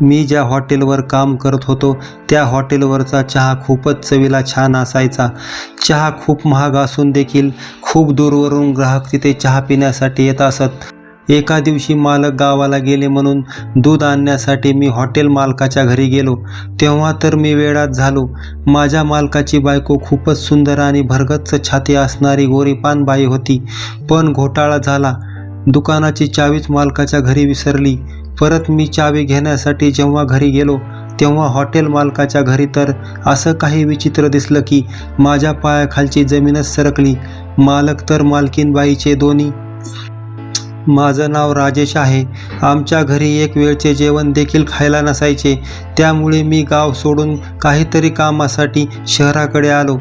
मी ज्या हॉटेलवर काम करत होतो त्या हॉटेलवरचा चहा खूपच चवीला छान असायचा. चहा खूप महाग असून देखील खूप दूरवरून ग्राहक तिथे चहा पिण्यासाठी येत असत. एका दिवशी मालक गावाला गेले म्हणून दूध आणण्यासाठी मी हॉटेल मालकाच्या घरी गेलो. तेव्हा तर मी वेळात झालो. माझ्या मालकाची बायको खूपच सुंदर आणि भरगच्च छाती असणारी गोरीपान बाई होती. पण घोटाळा झाला. दुकानाची चावीच मालकाच्या घरी विसरली. परत मी चावी घेण्यासाठी जेव्हा घरी गेलो तेव्हा हॉटेल मालकाच्या घरी तर असं काही विचित्र दिसलं की माझ्या पायाखालची जमीनच सरकली. मालक तर मालकीनबाईचे दोन्ही. माझं नाव राजेश आहे. आमच्या घरी एक वेळचे जेवण देखील खायला नसायचे. त्यामुळे मी गाव सोडून काहीतरी कामासाठी शहराकडे आलो.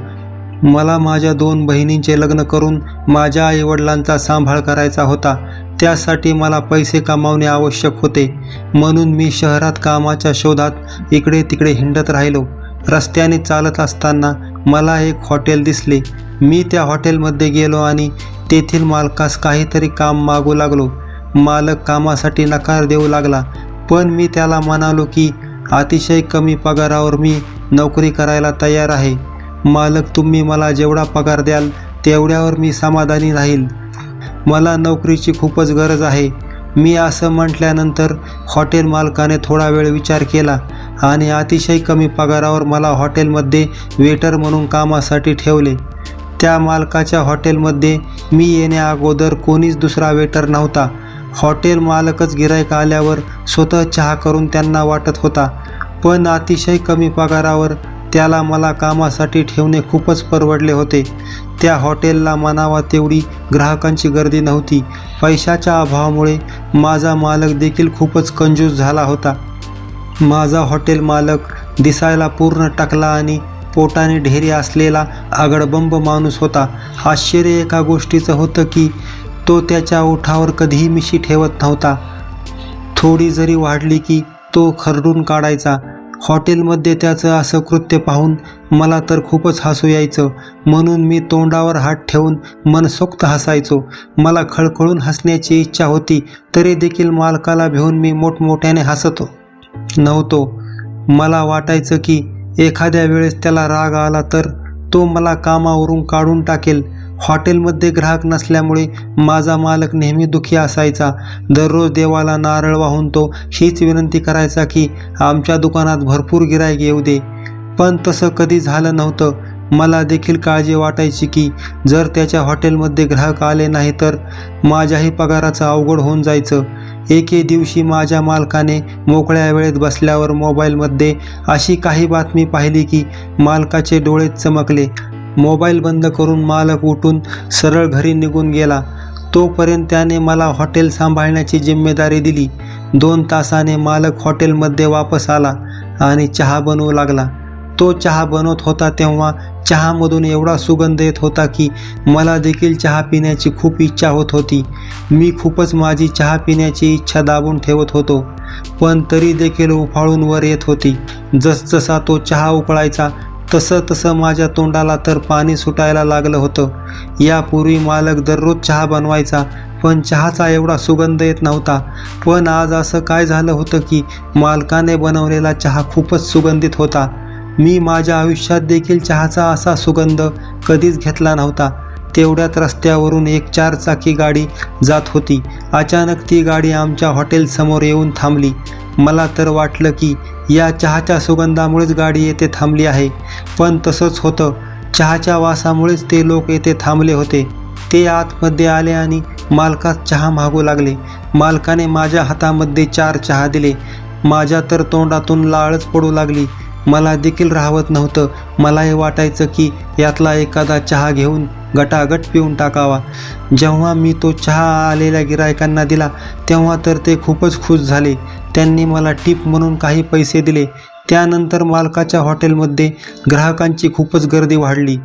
मला माझ्या दोन बहिणींचे लग्न करून माझ्या आईवडिलांचा सांभाळ करायचा होता. त्यासाठी मला पैसे कमावणे आवश्यक होते. म्हणून मी शहरात कामाच्या शोधात इकडे तिकडे हिंडत राहिलो. रस्त्याने चालत असताना मला एक हॉटेल दिसले. मी त्या हॉटेलमध्ये गेलो आणि तेथील मालकास काहीतरी काम मागू लागलो. मालक कामासाठी नकार देऊ लागला. पण मी त्याला म्हणालो की अतिशय कमी पगारावर मी नोकरी करायला तयार आहे. मालक तुम्ही मला जेवढा पगार द्याल तेवढ्यावर मी समाधानी राहील. मला नोकरीची खूपच गरज आहे. मी असं म्हटल्यानंतर हॉटेल मालकाने थोडा वेळ विचार केला आणि अतिशय कमी पगारावर मला हॉटेलमध्ये वेटर म्हणून कामासाठी ठेवले. त्या मालकाच्या हॉटेलमध्ये मी येण्याअगोदर कोणीच दुसरा वेटर नव्हता. हॉटेल मालकच गिरायक आल्यावर स्वतः चहा करून त्यांना वाटत होता. पण अतिशय कमी पगारावर त्याला मला कामासाठी ठेवणे खूपच परवडले होते. त्या हॉटेलला म्हणावा तेवढी ग्राहकांची गर्दी नव्हती. पैशाच्या अभावामुळे माझा मालक देखील खूपच कंजूस झाला होता. माझा हॉटेल मालक दिसायला पूर्ण टाकला आणि पोटाने ढेरी असलेला आगडबंब माणूस होता. आश्चर्य एका गोष्टीचं होतं की तो त्याच्या ओठावर कधीही मिशी ठेवत नव्हता. थोडी जरी वाढली की तो खरडून काढायचा हॉटेलमध्ये त्याचं असं कृत्य पाहून मला तर खूपच हसू यायचं. म्हणून मी तोंडावर हात ठेवून मनसोक्त हसायचो. मला खळखळून हसण्याची इच्छा होती तरी देखील मालकाला भिवून मी मोठमोठ्याने हसतो. नव्हतो. मला वाटायचं की एखाद्या वेळेस त्याला राग आला तर तो मला कामावरून काढून टाकेल. हॉटेलमध्ये ग्राहक नसल्यामुळे माझा मालक नेहमी दुखी असायचा. दररोज देवाला नारळ वाहून तो हीच विनंती करायचा की आमच्या दुकानात भरपूर गिरायक येऊ दे. पण तसं कधी झालं नव्हतं. मला देखील काळजी वाटायची की जर त्याच्या हॉटेलमध्ये ग्राहक आले नाही तर माझ्याही पगाराचं अवघड होऊन जायचं. एके दिवशी माझ्या मालकाने मोकळ्या वेळेत बसल्यावर मोबाईलमध्ये अशी काही बातमी पाहिली की मालकाचे डोळे चमकले. मोबाईल बंद करून मालक उठून सरळ घरी निघून गेला. तोपर्यंत त्याने मला हॉटेल सांभाळण्याची जिम्मेदारी दिली. दोन तासाने मालक हॉटेलमध्ये वापस आला आणि चहा बनवू लागला. तो चहा बनवत होता तेव्हा चहामधून एवढा सुगंध येत होता की मला देखील चहा पिण्याची खूप इच्छा होत होती. मी खूपच माझी चहा पिण्याची इच्छा दाबून ठेवत होतो पण तरी देखील उफाळून वर येत होती. जसजसा तो चहा उकळायचा तसं तसं माझ्या तोंडाला तर पाणी सुटायला लागलं होतं. यापूर्वी मालक दररोज चहा बनवायचा पण चहाचा एवढा सुगंध येत नव्हता. पण आज असं काय झालं होतं की मालकाने बनवलेला चहा खूपच सुगंधित होता. मी माझ्या आयुष्यात देखील चहाचा असा सुगंध कधीच घेतला नव्हता. तेवढ्यात रस्त्यावरून एक चारचाकी गाडी जात होती. अचानक ती गाडी आमच्या हॉटेलसमोर येऊन थांबली. मला तर वाटलं की या चहाच्या सुगंधामुळेच गाडी येथे थांबली आहे. पण तसंच होतं. चहाच्या वासामुळेच ते लोक येथे थांबले होते. ते आतमध्ये आले आणि मालकास चहा मागू लागले. मालकाने माझ्या हातामध्ये चार चहा दिले. माझ्या तर तोंडातून लाळच पडू लागली. मला देखील राहवत नव्हतं. मलाही वाटायचं की यातला एखादा चहा घेऊन गटागट पिऊन टाकावा. जेव्हा मी तो चहा आलेल्या गिरायकांना दिला तेव्हा तर ते खूपच खुश झाले. त्यांनी मला टिप म्हणून काही पैसे दिले. त्यानंतर मालकाच्या हॉटेलमध्ये ग्राहकांची खूपच गर्दी वाढली.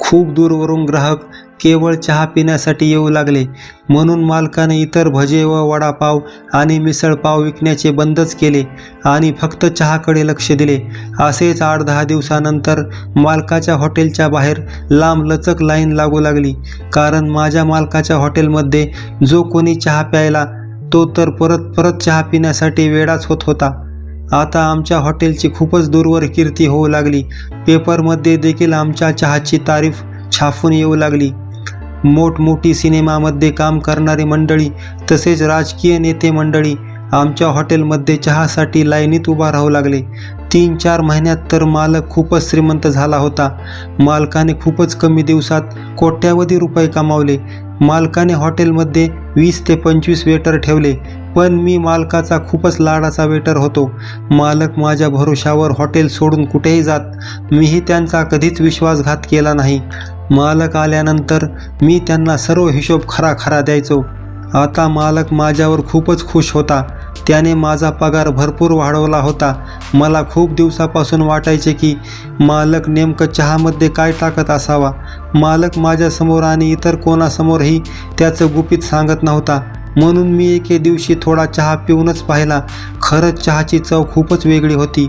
खूप दूरवरून ग्राहक केवळ चहा पिण्यासाठी येऊ लागले. म्हणून मालकाने इतर भजे व वडापाव आणि मिसळपाव विकण्याचे बंदच केले आणि फक्त चहाकडे लक्ष दिले. असेच आठ दहा दिवसानंतर मालकाच्या हॉटेलच्या बाहेर लांब लचक लाईन लागू लागली. कारण माझ्या मालकाच्या हॉटेलमध्ये जो कोणी चहा प्यायला तो तर परत परत चहा पिण्यासाठी वेडाच होत होता. आता आमच्या हॉटेलची खूपच दूरवर कीर्ती होऊ लागली. पेपरमध्ये देखील आमच्या चहाची तारीफ छापून येऊ लागली. मोठमोठी सिनेमामध्ये काम करणारी मंडळी तसेच राजकीय नेते मंडळी आमच्या हॉटेलमध्ये चहासाठी लाईनीत उभा राहू लागले. तीन चार महिन्यात तर मालक खूपच श्रीमंत झाला होता. मालकाने खूपच कमी दिवसात कोट्यावधी रुपये कमावले. मालकाने हॉटेलमध्ये वीस ते पंचवीस वेटर ठेवले पण मी मालकाचा खूपच लाडाचा वेटर होतो. मालक माझ्या भरोशावर हॉटेल सोडून कुठेही जात मीही त्यांचा कधीच विश्वासघात केला नाही. मालक आल्यानंतर मी त्यांना सर्व हिशोब खरा खरा द्यायचो. आता मालक माझ्यावर खूपच खुश होता. त्याने माझा पगार भरपूर वाढवला होता. मला खूप दिवसापासून वाटायचे की मालक नेमकं चहामध्ये काय टाकत असावा? मालक माझ्यासमोर आणि इतर कोणासमोरही त्याचं गुपित सांगत नव्हता. म्हणून मी एके दिवशी थोडा चहा पिऊनच पाहिला. खरंच चहाची चव खूपच वेगळी होती.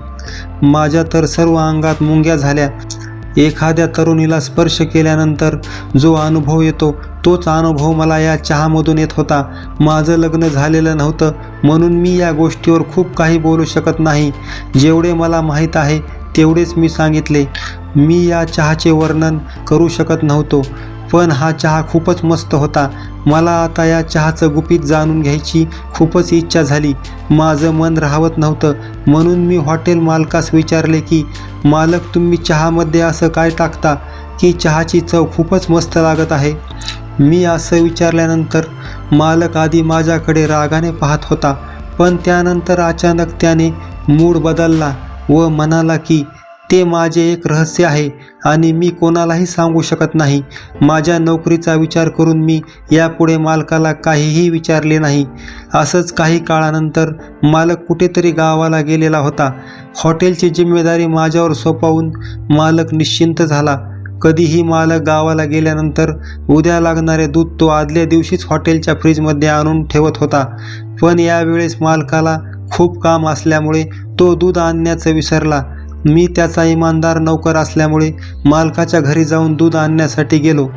माझ्या तर सर्व अंगात मुंग्या झाल्या. एखाद्या तरुणीला स्पर्श केल्यानंतर जो अनुभव येतो तोच अनुभव मला या चहामधून येत होता. माझं लग्न झालेलं नव्हतं म्हणून मी या गोष्टीवर खूप काही बोलू शकत नाही. जेवढे मला माहीत आहे तेवढेच मी सांगितले. मी या चहाचे वर्णन करू शकत नव्हतो पण हा चहा खूपच मस्त होता. मला आता या चहाचं गुपित जाणून घ्यायची खूपच इच्छा झाली. माझं मन राहवत नव्हतं म्हणून मी हॉटेल मालकास विचारले की मालक तुम्ही चहामध्ये असं काय टाकता? की चहाची चव खूपच मस्त लागत आहे? मी असं विचारल्यानंतर मालक आधी माझ्याकडे रागाने पाहत होता पण त्यानंतर अचानक त्याने मूड बदलला व म्हणाला की ते माझे एक रहस्य आहे आणि मी कोणालाही सांगू शकत नाही. माझ्या नोकरीचा विचार करून मी यापुढे मालकाला काहीही विचारले नाही. असंच काही काळानंतर मालक कुठेतरी गावाला गेलेला होता. हॉटेलची जिम्मेदारी माझ्यावर सोपवून मालक निश्चिंत झाला. कधीही मालक गावाला गेल्यानंतर उद्या लागणारे दूध तो आदल्या दिवशीच हॉटेलच्या फ्रीजमध्ये आणून ठेवत होता. पण यावेळेस मालकाला खूप काम असल्यामुळे तो दूध आणण्याचं विसरला. मी त्याचा इमानदार नौकर असल्यामुळे मालकाच्या घरी जाऊन दूध आणण्यासाठी गेलो.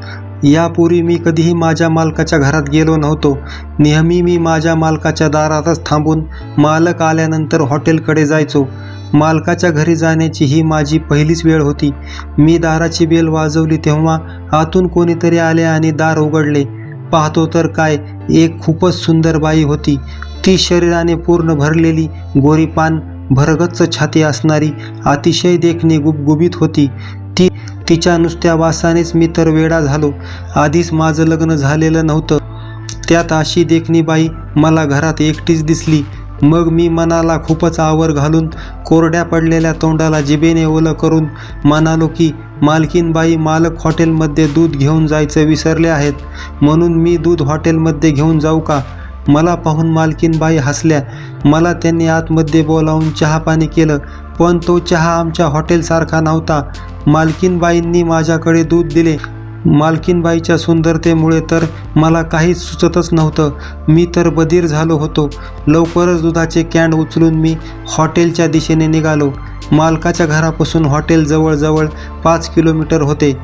यापूर्वी मी कधीही माझ्या मालकाच्या घरात गेलो नव्हतो. नेहमी मी माझ्या मालकाच्या दारातच थांबून मालक आल्यानंतर हॉटेलकडे जायचो. मालकाच्या घरी जाण्याची ही माझी पहिलीच वेळ होती. मी दाराची बेल वाजवली तेव्हा आतून कोणीतरी आले आणि दार उघडले. पाहतो तर काय एक खूपच सुंदर बाई होती. ती शरीराने पूर्ण भरलेली गोरीपान भरगच्च छाती असणारी अतिशय देखणी गुबगुबीत होती. ती तिच्या नुसत्या वासानेच मी तर वेडा झालो. आधीच माझं लग्न झालेलं नव्हतं. त्यात अशी देखणी बाई मला घरात एकटीच दिसली. मग मी मनाला खूपच आवर घालून कोरड्या पडलेल्या तोंडाला जिभेने ओलं करून म्हणालो की मालकीनबाई मालक हॉटेलमध्ये दूध घेऊन जायचं विसरले आहेत. म्हणून मी दूध हॉटेलमध्ये घेऊन जाऊ का? मला पाहून मालकीनबाई हसल्या. मला त्यांनी आतमध्ये बोलावून चहा पाणी केलं पण तो चहा आमच्या हॉटेलसारखा नव्हता. मालकीनबाईंनी माझ्याकडे दूध दिले. मालकीनबाईच्या सुंदरतेमुळे तर मला काहीच सुचतच नव्हतं. मी तर बधीर झालो होतो. लवकरच दुधाचे कॅन उचलून मी हॉटेलच्या दिशेने निघालो. मालकाच्या घरापासून हॉटेल जवळजवळ पाच किलोमीटर होते.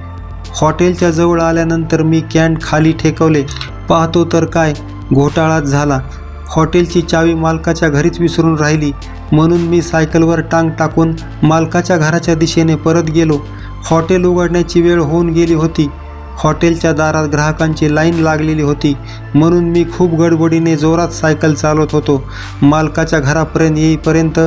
हॉटेलच्या जवळ आल्यानंतर मी कॅन खाली ठेकवले. पाहतो तर काय? घोटाळाच झाला. हॉटेलची चावी मालकाच्या घरीच विसरून राहिली. म्हणून मी सायकलवर टांग टाकून मालकाच्या घराच्या दिशेने परत गेलो. हॉटेल उघडण्याची वेळ होऊन गेली होती. हॉटेलच्या दारात ग्राहकांची लाईन लागलेली होती. म्हणून मी खूप गडबडीने जोरात सायकल चालवत होतो. मालकाच्या घरापर्यंत येईपर्यंत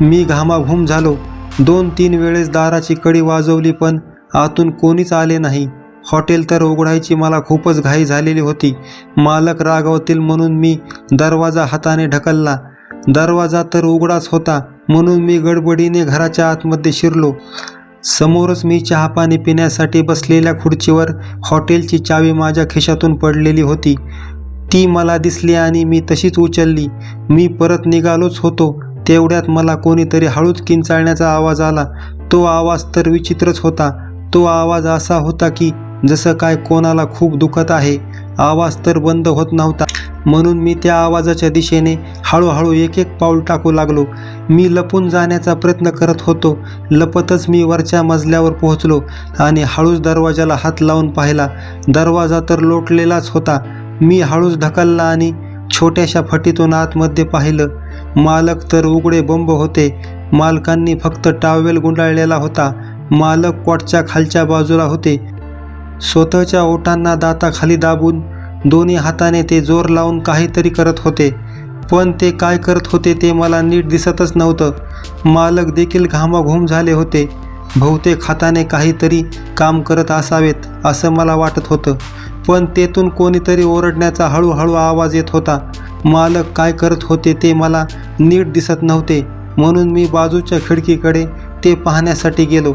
मी घामाघूम झालो. दोन तीन वेळेस दाराची कडी वाजवली पण आतून कोणीच आले नाही. हॉटेल तर उघडायची मला खूपच घाई झालेली होती. मालक रागावतील म्हणून मी दरवाजा हाताने ढकलला. दरवाजा तर उघडाच होता म्हणून मी गडबडीने घराच्या आतमध्ये शिरलो. समोरच मी चहापाणी पिण्यासाठी बसलेल्या खुर्चीवर हॉटेलची चावी माझ्या खिशातून पडलेली होती. ती मला दिसली आणि मी तशीच उचलली. मी परत निघालोच होतो. तेवढ्यात मला कोणीतरी हळूच किंचाळण्याचा आवाज आला. तो आवाज तर विचित्रच होता. तो आवाज असा होता की जसं काय कोणाला खूप दुखत आहे. आवाज तर बंद होत नव्हता. म्हणून मी त्या आवाजाच्या दिशेने हळूहळू एक एक पाऊल टाकू लागलो. मी लपून जाण्याचा प्रयत्न करत होतो. लपतच मी वरच्या मजल्यावर पोहोचलो आणि हळूच दरवाजाला हात लावून पाहिला. दरवाजा तर लोटलेलाच होता. मी हळूच ढकलला आणि छोट्याशा फटीतून आतमध्ये पाहिलं. मालक तर उघडे बंब होते. मालकांनी फक्त टावेल गुंडाळलेला होता. मालक कॉटच्या खालच्या बाजूला होते. स्वतःच्या ओठांना दाताखाली दाबून दोन्ही हाताने ते जोर लावून काहीतरी करत होते. पण ते काय करत होते ते मला नीट दिसतच नव्हतं. मालक देखील घामाघूम झाले होते. बहुतेक हाताने काहीतरी काम करत असावेत असं मला वाटत होतं. पण तेथून कोणीतरी ओरडण्याचा हळूहळू आवाज येत होता. मालक काय करत होते ते मला नीट दिसत नव्हते. म्हणून मी बाजूच्या खिडकीकडे ते पाहण्यासाठी गेलो.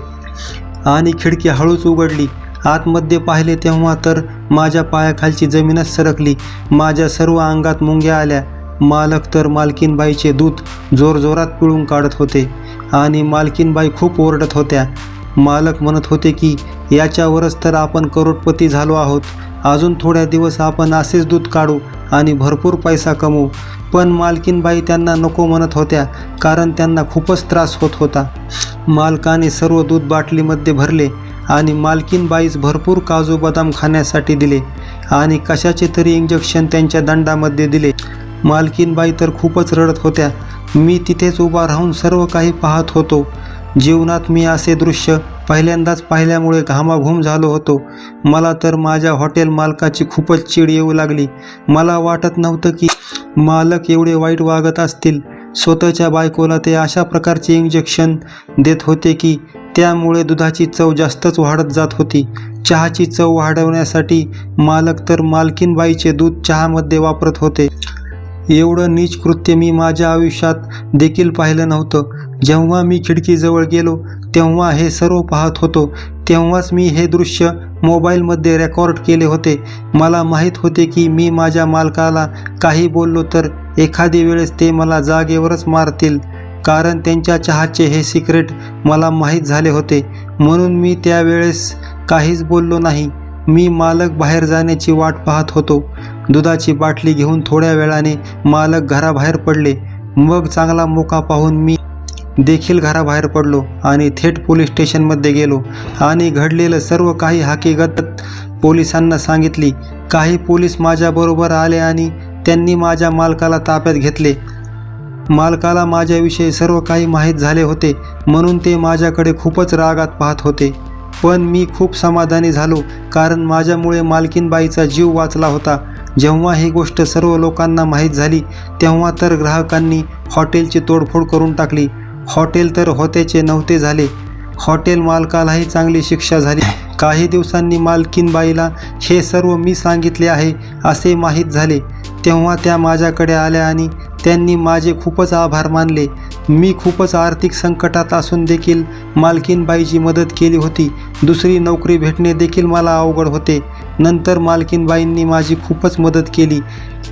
आणि खिडकी हळूच उघडली. आतमध्ये पाहिले तेव्हा तर माझ्या पायाखालची जमीनच सरकली. माझ्या सर्व अंगात मुंग्या आल्या. मालक तर मालकीनबाईचे दूध जोरजोरात पिळून काढत होते आणि मालकीनबाई खूप ओरडत होत्या. मालक म्हणत होते की याच्यावरच तर आपण करोडपती झालो आहोत. अजून थोड्या दिवस आपण असेच दूध काढू आणि भरपूर पैसा कमवू. पण मालकीनबाई त्यांना नको म्हणत होत्या कारण त्यांना खूपच त्रास होत होता. मालकाने सर्व दूध बाटलीमध्ये भरले आणि मालकीनबाईस भरपूर काजू बदाम खाण्यासाठी दिले आणि कशाचे तरी इंजेक्शन त्यांच्या दंडामध्ये दिले. मालकीनबाई तर खूपच रडत होत्या. मी तिथेच उभा राहून सर्व काही पाहत होतो. जीवनात मी असे दृश्य पहिल्यांदाच पाहिल्यामुळे घामाघूम झालो होतो. मला तर माझ्या हॉटेल मालकाची खूपच चीड येऊ लागली. मला वाटत नव्हतं की मालक एवढे वाईट वागत असतील. स्वतःच्या बायकोला ते अशा प्रकारचे इंजेक्शन देत होते की त्यामुळे दुधाची चव जास्तच वाढत जात होती. चहाची चव वाढवण्यासाठी मालक तर मालकीनबाईचे दूध चहामध्ये वापरत होते. एवढं नीच कृत्य मी माझ्या आयुष्यात देखील पाहिलं नव्हतं. जेव्हा मी खिडकीजवळ गेलो तेव्हा हे सर्व पाहत होतो. तेव्हाच मी हे दृश्य मोबाईलमध्ये रेकॉर्ड केले होते. मला माहीत होते की मी माझ्या मालकाला काही बोललो तर एखादी वेळेस ते मला जागेवरच मारतील कारण त्यांच्या चहाचे हे सिक्रेट मला माहीत झाले होते. म्हणून मी त्यावेळेस काहीच बोललो नाही. मी मालक बाहेर जाण्याची वाट पाहत होतो. दुधाची बाटली घेऊन थोड्या वेळाने मालक घराबाहेर पडले. मग चांगला मोका पाहून मी देखील घराबाहेर पडलो आणि थेट पोलीस स्टेशनमध्ये गेलो आणि घडलेलं सर्व काही हकीकत पोलिसांना सांगितली. काही पोलीस माझ्याबरोबर आले आणि त्यांनी माझ्या मालकाला ताब्यात घेतले. मालकाला माझ्याविषयी सर्व काही माहीत झाले होते म्हणून ते माझ्याकडे खूपच रागात पाहत होते. पण मी खूप समाधानी झालो कारण माझ्यामुळे मालकीनबाईचा जीव वाचला होता. जेव्हा ही गोष्ट सर्व लोकांना माहीत झाली तेव्हा तर ग्राहकांनी हॉटेलची तोडफोड करून टाकली. हॉटेल तर होतेचे नव्हते झाले. हॉटेल मालकालाही चांगली शिक्षा झाली. काही दिवसांनी मालकीनबाईला हे सर्व मी सांगितले आहे असे माहीत झाले. तेव्हा त्या माझ्याकडे आल्या आणि त्यांनी माझे खूपच आभार मानले. मी खूपच आर्थिक संकटात असून देखील मालकीनबाईची मदत केली होती. दुसरी नोकरी भेटणे देखील मला अवघड होते. नंतर मालकीनबाईंनी माझी खूपच मदत केली.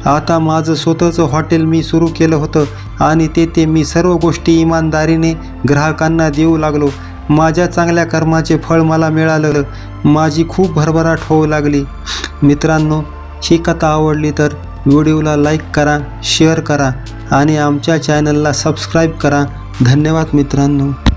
आता माझं स्वतःचं हॉटेल मी सुरू केलं होतं आणि तेथे मी सर्व गोष्टी इमानदारीने ग्राहकांना देऊ लागलो. माझ्या चांगल्या कर्माचे फळ मला मिळालं. माझी खूप भरभराट होऊ लागली. मित्रांनो ही कथा आवडली तर व्हिडिओला लाईक करा शेअर करा आणि आमच्या चॅनलला सबस्क्राईब करा. धन्यवाद मित्रांनो.